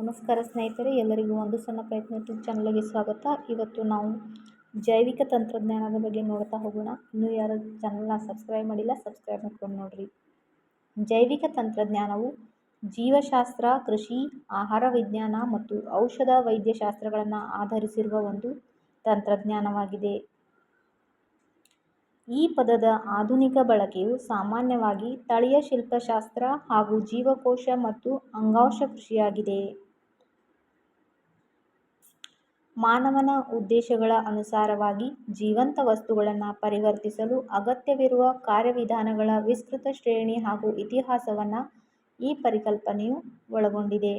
ನಮಸ್ಕಾರ ಸ್ನೇಹಿತರೆ, ಎಲ್ಲರಿಗೂ ಒಂದು ಸಣ್ಣ ಪ್ರಯತ್ನ ಯೂಟ್ಯೂಬ್ ಚಾನಲ್ಗೆ ಸ್ವಾಗತ. ಇವತ್ತು ನಾವು ಜೈವಿಕ ತಂತ್ರಜ್ಞಾನದ ಬಗ್ಗೆ ನೋಡ್ತಾ ಹೋಗೋಣ. ಇನ್ನೂ ಯಾರು ಚಾನಲ್ನ ಸಬ್ಸ್ಕ್ರೈಬ್ ಮಾಡಿಲ್ಲ, ಸಬ್ಸ್ಕ್ರೈಬ್ ಮಾಡ್ಕೊಂಡು ನೋಡಿರಿ. ಜೈವಿಕ ತಂತ್ರಜ್ಞಾನವು ಜೀವಶಾಸ್ತ್ರ, ಕೃಷಿ, ಆಹಾರ ವಿಜ್ಞಾನ ಮತ್ತು ಔಷಧ ವೈದ್ಯಶಾಸ್ತ್ರಗಳನ್ನು ಆಧರಿಸಿರುವ ಒಂದು ತಂತ್ರಜ್ಞಾನವಾಗಿದೆ. ಈ ಪದದ ಆಧುನಿಕ ಬಳಕೆಯು ಸಾಮಾನ್ಯವಾಗಿ ತಳೀಯ ಶಿಲ್ಪಶಾಸ್ತ್ರ ಹಾಗೂ ಜೀವಕೋಶ ಮತ್ತು ಅಂಗಾಂಶ ಕೃಷಿಯಾಗಿದೆ. ಮಾನವನ ಉದ್ದೇಶಗಳ ಅನುಸಾರವಾಗಿ ಜೀವಂತ ವಸ್ತುಗಳನ್ನು ಪರಿವರ್ತಿಸಲು ಅಗತ್ಯವಿರುವ ಕಾರ್ಯವಿಧಾನಗಳ ವಿಸ್ತೃತ ಶ್ರೇಣಿ ಹಾಗೂ ಇತಿಹಾಸವನ್ನು ಈ ಪರಿಕಲ್ಪನೆಯು ಒಳಗೊಂಡಿದೆ.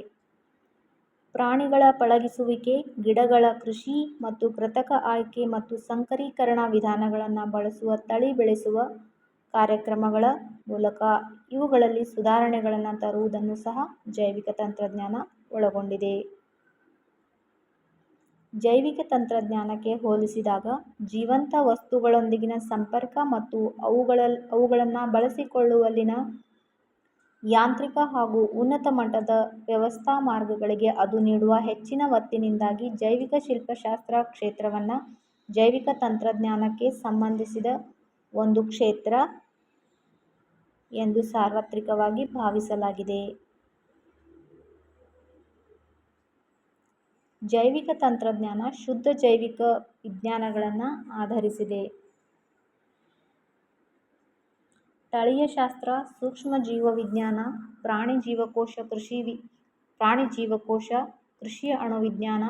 ಪ್ರಾಣಿಗಳ ಪಳಗಿಸುವಿಕೆ, ಗಿಡಗಳ ಕೃಷಿ ಮತ್ತು ಕೃತಕ ಆಯ್ಕೆ ಮತ್ತು ಸಂಕರೀಕರಣ ವಿಧಾನಗಳನ್ನು ಬಳಸುವ, ತಳಿ ಬೆಳೆಸುವ ಕಾರ್ಯಕ್ರಮಗಳ ಮೂಲಕ ಇವುಗಳಲ್ಲಿ ಸುಧಾರಣೆಗಳನ್ನು ತರುವುದನ್ನು ಸಹ ಜೈವಿಕ ತಂತ್ರಜ್ಞಾನ ಒಳಗೊಂಡಿದೆ. ಜೈವಿಕ ತಂತ್ರಜ್ಞಾನಕ್ಕೆ ಹೋಲಿಸಿದಾಗ ಜೀವಂತ ವಸ್ತುಗಳೊಂದಿಗಿನ ಸಂಪರ್ಕ ಮತ್ತು ಅವುಗಳ, ಅವುಗಳನ್ನು ಬಳಸಿಕೊಳ್ಳುವಲ್ಲಿನ ಯಾಂತ್ರಿಕ ಹಾಗೂ ಉನ್ನತ ಮಟ್ಟದ ವ್ಯವಸ್ಥಾ ಮಾರ್ಗಗಳಿಗೆ ಅದು ನೀಡುವ ಹೆಚ್ಚಿನ ಒತ್ತಿನಿಂದಾಗಿ ಜೈವಿಕ ಶಿಲ್ಪಶಾಸ್ತ್ರ ಕ್ಷೇತ್ರವನ್ನು ಜೈವಿಕ ತಂತ್ರಜ್ಞಾನಕ್ಕೆ ಸಂಬಂಧಿಸಿದ ಒಂದು ಕ್ಷೇತ್ರ ಎಂದು ಸಾರ್ವತ್ರಿಕವಾಗಿ ಭಾವಿಸಲಾಗಿದೆ. ಜೈವಿಕ ತಂತ್ರಜ್ಞಾನ ಶುದ್ಧ ಜೈವಿಕ ವಿಜ್ಞಾನಗಳನ್ನು ಆಧರಿಸಿದೆ. ತಳೀಯಶಾಸ್ತ್ರ ಸೂಕ್ಷ್ಮಜೀವವಿಜ್ಞಾನ ಪ್ರಾಣಿ ಜೀವಕೋಶ, ಕೃಷಿ ವಿ, ಪ್ರಾಣಿ ಜೀವಕೋಶ ಕೃಷಿ ಅಣುವಿಜ್ಞಾನ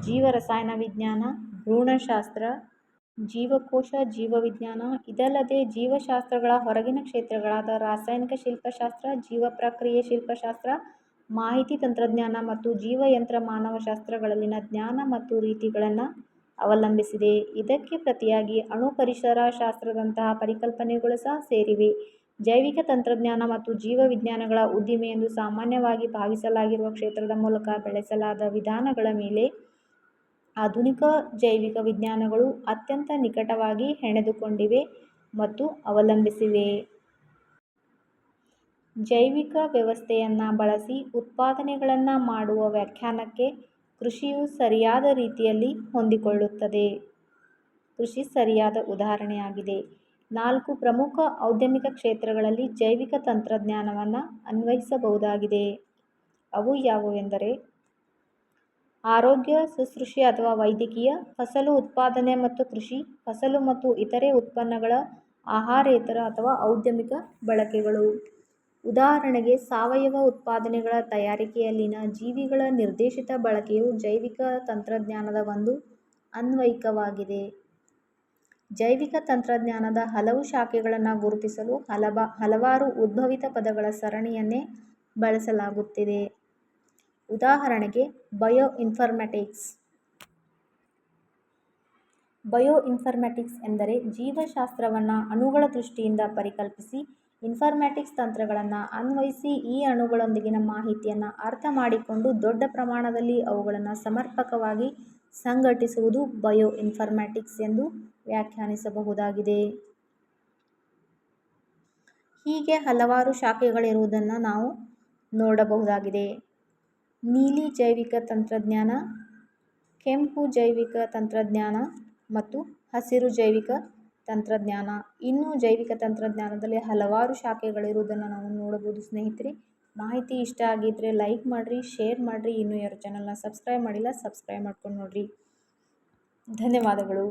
ಜೀವರಸಾಯನ ವಿಜ್ಞಾನ, ಭ್ರೂಣಶಾಸ್ತ್ರ, ಜೀವಕೋಶ, ಜೀವವಿಜ್ಞಾನ, ಇದಲ್ಲದೆ ಜೀವಶಾಸ್ತ್ರಗಳ ಹೊರಗಿನ ಕ್ಷೇತ್ರಗಳಾದ ರಾಸಾಯನಿಕ ಶಿಲ್ಪಶಾಸ್ತ್ರ ಜೀವ ಪ್ರಕ್ರಿಯೆ ಶಿಲ್ಪಶಾಸ್ತ್ರ ಮಾಹಿತಿ ತಂತ್ರಜ್ಞಾನ ಮತ್ತು ಜೀವಯಂತ್ರ ಮಾನವಶಾಸ್ತ್ರಗಳಲ್ಲಿನ ಜ್ಞಾನ ಮತ್ತು ರೀತಿಗಳನ್ನು ಅವಲಂಬಿಸಿದೆ. ಇದಕ್ಕೆ ಪ್ರತಿಯಾಗಿ ಅಣು ಪರಿಸರ ಶಾಸ್ತ್ರದಂತಹ ಪರಿಕಲ್ಪನೆಗಳು ಸಹ ಸೇರಿವೆ. ಜೈವಿಕ ತಂತ್ರಜ್ಞಾನ ಮತ್ತು ಜೀವವಿಜ್ಞಾನಗಳ ಉದ್ದಿಮೆ ಎಂದು ಸಾಮಾನ್ಯವಾಗಿ ಭಾವಿಸಲಾಗಿರುವ ಕ್ಷೇತ್ರದ ಮೂಲಕ ಬೆಳೆಸಲಾದ ವಿಧಾನಗಳ ಮೇಲೆ ಆಧುನಿಕ ಜೈವಿಕ ವಿಜ್ಞಾನಗಳು ಅತ್ಯಂತ ನಿಕಟವಾಗಿ ಹೆಣೆದುಕೊಂಡಿವೆ ಮತ್ತು ಅವಲಂಬಿಸಿವೆ. ಜೈವಿಕ ವ್ಯವಸ್ಥೆಯನ್ನು ಬಳಸಿ ಉತ್ಪಾದನೆಗಳನ್ನು ಮಾಡುವ ವ್ಯಾಖ್ಯಾನಕ್ಕೆ ಕೃಷಿಯು ಸರಿಯಾದ ರೀತಿಯಲ್ಲಿ ಹೊಂದಿಕೊಳ್ಳುತ್ತದೆ. ಕೃಷಿ ಸರಿಯಾದ ಉದಾಹರಣೆಯಾಗಿದೆ. ನಾಲ್ಕು ಪ್ರಮುಖ ಔದ್ಯಮಿಕ ಕ್ಷೇತ್ರಗಳಲ್ಲಿ ಜೈವಿಕ ತಂತ್ರಜ್ಞಾನವನ್ನು ಅನ್ವಯಿಸಬಹುದಾಗಿದೆ. ಅವು ಯಾವುವೆಂದರೆ, ಆರೋಗ್ಯ, ಶುಶ್ರೂಷೆ ಅಥವಾ ವೈದ್ಯಕೀಯ, ಫಸಲು ಉತ್ಪಾದನೆ ಮತ್ತು ಕೃಷಿ, ಫಸಲು ಮತ್ತು ಇತರೆ ಉತ್ಪನ್ನಗಳ ಆಹಾರೇತರ ಅಥವಾ ಔದ್ಯಮಿಕ ಬಳಕೆಗಳು. ಉದಾಹರಣೆಗೆ ಸಾವಯವ ಉತ್ಪಾದನೆಗಳ ತಯಾರಿಕೆಯಲ್ಲಿನ ಜೀವಿಗಳ ನಿರ್ದೇಶಿತ ಬಳಕೆಯು ಜೈವಿಕ ತಂತ್ರಜ್ಞಾನದ ಒಂದು ಅನ್ವಯಿಕವಾಗಿದೆ. ಜೈವಿಕ ತಂತ್ರಜ್ಞಾನದ ಹಲವು ಶಾಖೆಗಳನ್ನು ಗುರುತಿಸಲು ಹಲಬ, ಹಲವಾರು ಉದ್ಭವಿತ ಪದಗಳ ಸರಣಿಯನ್ನೇ ಬಳಸಲಾಗುತ್ತಿದೆ. ಉದಾಹರಣೆಗೆ ಬಯೋ ಇನ್ಫರ್ಮ್ಯಾಟಿಕ್ಸ್ ಬಯೋ ಇನ್ಫರ್ಮ್ಯಾಟಿಕ್ಸ್ ಎಂದರೆ ಜೀವಶಾಸ್ತ್ರವನ್ನು ಅಣುಗಳ ದೃಷ್ಟಿಯಿಂದ ಪರಿಕಲ್ಪಿಸಿ ಇನ್ಫರ್ಮ್ಯಾಟಿಕ್ಸ್ ತಂತ್ರಗಳನ್ನು ಅನ್ವಯಿಸಿ ಈ ಅಣುಗಳೊಂದಿಗಿನ ಮಾಹಿತಿಯನ್ನು ಅರ್ಥ ಮಾಡಿಕೊಂಡು ದೊಡ್ಡ ಪ್ರಮಾಣದಲ್ಲಿ ಅವುಗಳನ್ನು ಸಮರ್ಪಕವಾಗಿ ಸಂಘಟಿಸುವುದು ಬಯೋ ಇನ್ಫಾರ್ಮ್ಯಾಟಿಕ್ಸ್ ಎಂದು ವ್ಯಾಖ್ಯಾನಿಸಬಹುದಾಗಿದೆ. ಹೀಗೆ ಹಲವಾರು ಶಾಖೆಗಳಿರುವುದನ್ನು ನಾವು ನೋಡಬಹುದಾಗಿದೆ. ನೀಲಿ ಜೈವಿಕ ತಂತ್ರಜ್ಞಾನ, ಕೆಂಪು ಜೈವಿಕ ತಂತ್ರಜ್ಞಾನ ಮತ್ತು ಹಸಿರು ಜೈವಿಕ ತಂತ್ರಜ್ಞಾನ. ಇನ್ನೂ ಜೈವಿಕ ತಂತ್ರಜ್ಞಾನದಲ್ಲಿ ಹಲವಾರು ಶಾಖೆಗಳಿರುವುದನ್ನು ನಾವು ನೋಡಬಹುದು ಸ್ನೇಹಿತರೆ. ಮಾಹಿತಿ ಇಷ್ಟ ಆಗಿದ್ದರೆ ಲೈಕ್ ಮಾಡಿರಿ, ಶೇರ್ ಮಾಡಿರಿ. ಇನ್ನೂ ಯಾರು ಚಾನಲ್ನ ಸಬ್ಸ್ಕ್ರೈಬ್ ಮಾಡಿಲ್ಲ ಸಬ್ಸ್ಕ್ರೈಬ್ ಮಾಡ್ಕೊಂಡು ನೋಡಿರಿ. ಧನ್ಯವಾದಗಳು.